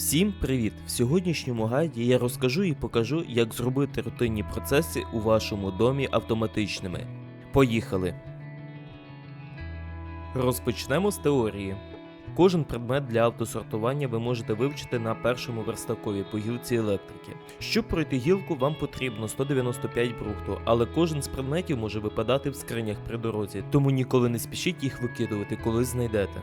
Всім привіт! В сьогоднішньому гайді я розкажу і покажу, як зробити рутинні процеси у вашому домі автоматичними. Поїхали! Розпочнемо з теорії. Кожен предмет для автосортування ви можете вивчити на першому верстакові по гілці електрики. Щоб пройти гілку, вам потрібно 195 брухту, але кожен з предметів може випадати в скринях при дорозі, тому ніколи не спішіть їх викидувати, коли знайдете.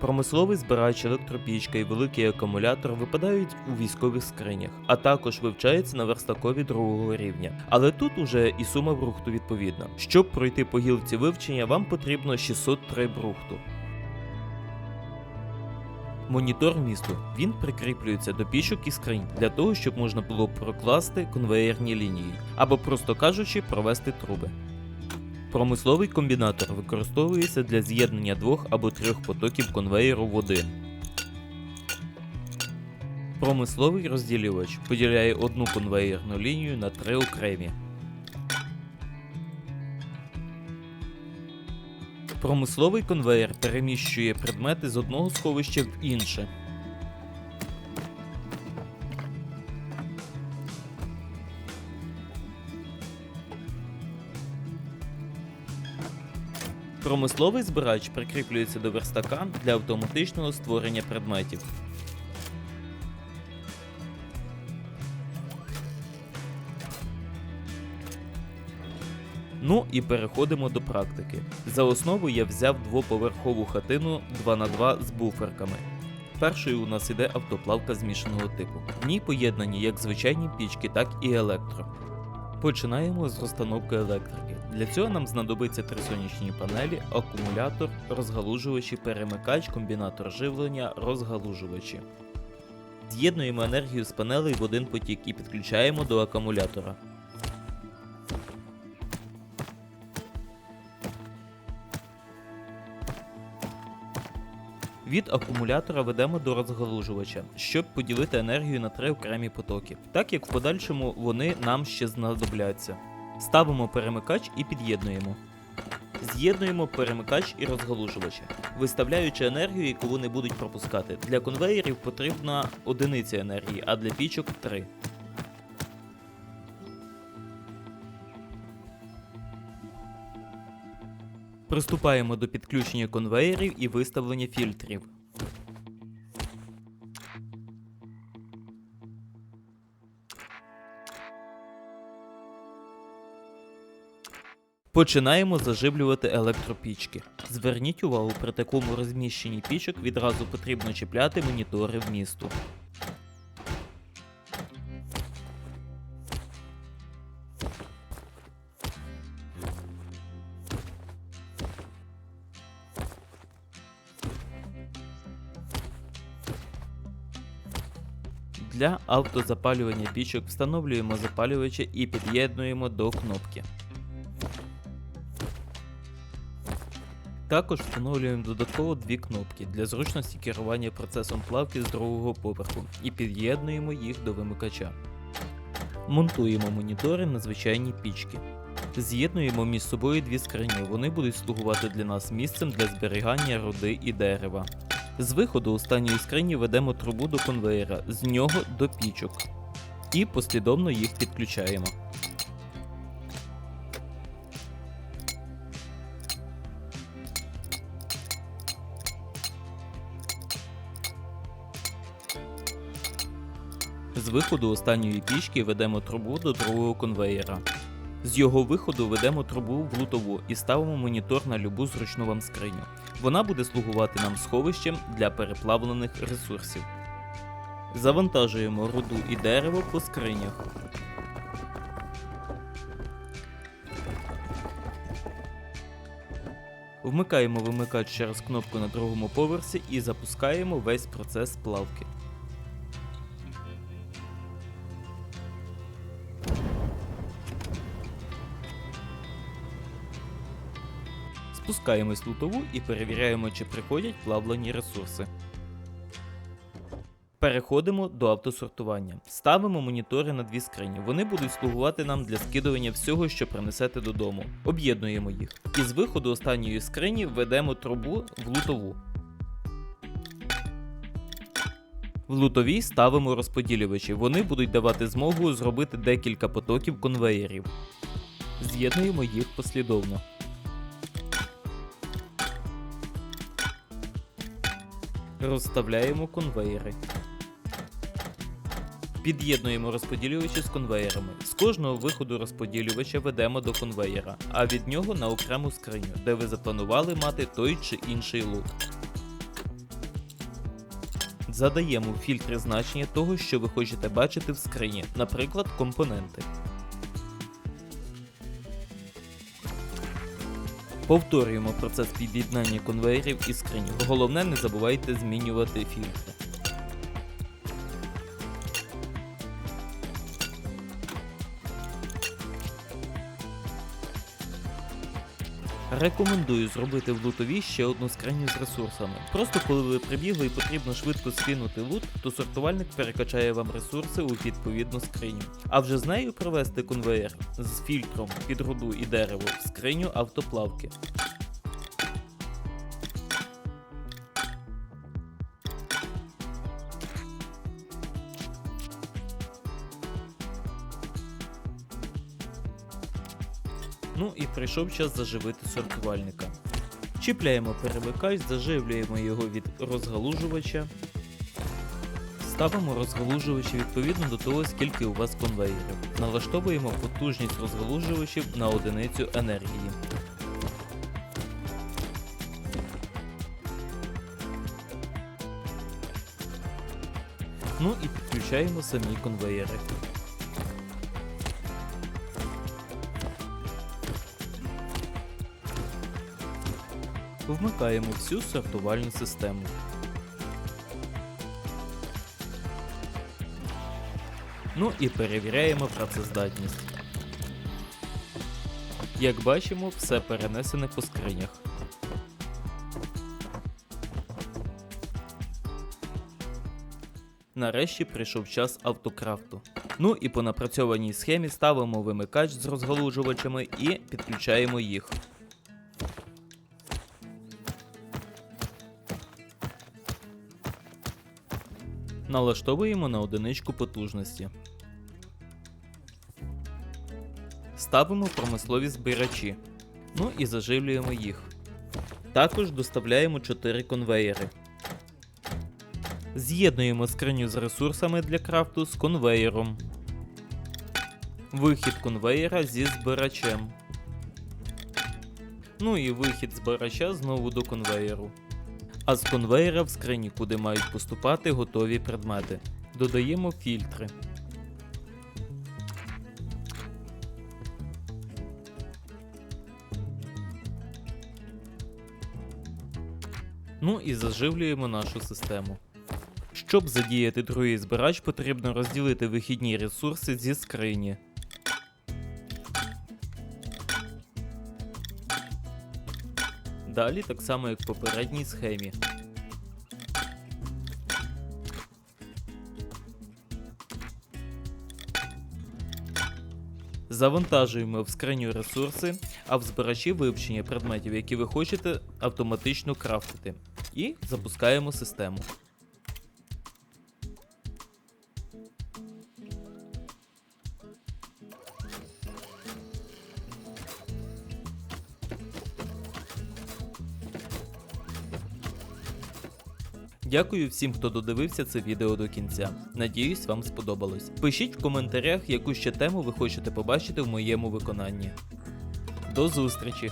Промисловий збирач, електропічка і великий акумулятор випадають у військових скринях, а також вивчається на верстакові другого рівня. Але тут уже і сума брухту відповідна. Щоб пройти по гілці вивчення, вам потрібно 603 брухту. Монітор місту. Він прикріплюється до пічок і скринь для того, щоб можна було прокласти конвеєрні лінії, або, просто кажучи, провести труби. Промисловий комбінатор використовується для з'єднання двох або трьох потоків конвеєру в один. Промисловий розділювач поділяє одну конвеєрну лінію на три окремі. Промисловий конвеєр переміщує предмети з одного сховища в інше. Промисловий збирач прикріплюється до верстака для автоматичного створення предметів. Ну і переходимо до практики. За основу я взяв двоповерхову хатину 2х2 з буферками. Першою у нас іде автоплавка змішаного типу. В ній поєднані як звичайні пічки, так і електро. Починаємо з розстановки електрики. Для цього нам знадобиться три сонячні панелі, акумулятор, розгалужувачі, перемикач, комбінатор живлення, розгалужувачі. З'єднуємо енергію з панелей в один потік і підключаємо до акумулятора. Від акумулятора ведемо до розгалужувача, щоб поділити енергію на три окремі потоки, так як в подальшому вони нам ще знадобляться. Ставимо перемикач і під'єднуємо. З'єднуємо перемикач і розгалужувача, виставляючи енергію, яку вони будуть пропускати. Для конвеєрів потрібна одиниця енергії, а для пічок 3. Приступаємо до підключення конвеєрів і виставлення фільтрів. Починаємо заживлювати електропічки. Зверніть увагу, при такому розміщенні пічок відразу потрібно чіпляти монітори вмісту. Для автозапалювання пічок встановлюємо запалювача і під'єднуємо до кнопки. Також встановлюємо додатково дві кнопки для зручності керування процесом плавки з другого поверху і під'єднуємо їх до вимикача. Монтуємо монітори на звичайні пічки. З'єднуємо між собою дві скрині, вони будуть слугувати для нас місцем для зберігання руди і дерева. З виходу останньої скрині ведемо трубу до конвеєра, з нього до пічок. І послідовно їх підключаємо. З виходу останньої пічки ведемо трубу до другого конвеєра. З його виходу ведемо трубу в лутову і ставимо монітор на любу зручну вам скриню. Вона буде слугувати нам сховищем для переплавлених ресурсів. Завантажуємо руду і дерево по скринях. Вмикаємо вимикач через кнопку на другому поверсі і запускаємо весь процес плавки. Спускаємось в лутову і перевіряємо, чи приходять плавлені ресурси. Переходимо до автосортування. Ставимо монітори на дві скрині. Вони будуть слугувати нам для скидування всього, що принесете додому. Об'єднуємо їх. І з виходу останньої скрині ведемо трубу в лутову. В лутовій ставимо розподілювачі. Вони будуть давати змогу зробити декілька потоків конвеєрів. З'єднуємо їх послідовно. Розставляємо конвеєри. Під'єднуємо розподілювачі з конвеєрами. З кожного виходу розподілювача ведемо до конвеєра, а від нього на окрему скриню, де ви запланували мати той чи інший лут. Задаємо фільтри значення того, що ви хочете бачити в скрині, наприклад, компоненти. Повторюємо процес під'єднання конвеєрів і скриню. Головне, не забувайте змінювати фільтри. Рекомендую зробити в лутові ще одну скриню з ресурсами. Просто коли ви прибігли і потрібно швидко скинути лут, то сортувальник перекачає вам ресурси у відповідну скриню. А вже з нею провести конвеєр з фільтром під руду і дерево в скриню автоплавки. Ну і прийшов час заживити сортувальника. Чіпляємо перемикач, заживлюємо його від розгалужувача. Ставимо розгалужувачі відповідно до того, скільки у вас конвеєрів. Налаштовуємо потужність розгалужувачів на одиницю енергії. Ну і підключаємо самі конвеєри. Вмикаємо всю сортувальну систему. Ну і перевіряємо працездатність. Як бачимо, все перенесене по скринях. Нарешті прийшов час автокрафту. Ну і по напрацьованій схемі ставимо вимикач з розгалужувачами і підключаємо їх. Налаштовуємо на одиничку потужності. Ставимо промислові збирачі. Ну і заживлюємо їх. Також доставляємо 4 конвеєри. З'єднуємо скриню з ресурсами для крафту з конвеєром. Вихід конвеєра зі збирачем. Ну і вихід збирача знову до конвеєру. А з конвеєра в скрині, куди мають поступати готові предмети. Додаємо фільтри. Ну і заживлюємо нашу систему. Щоб задіяти другий збирач, потрібно розділити вихідні ресурси зі скрині. Далі так само як в попередній схемі. Завантажуємо в скриню ресурси, а в збирачі вивчення предметів, які ви хочете автоматично крафтити. І запускаємо систему. Дякую всім, хто додивився це відео до кінця. Надіюсь, вам сподобалось. Пишіть в коментарях, яку ще тему ви хочете побачити в моєму виконанні. До зустрічі!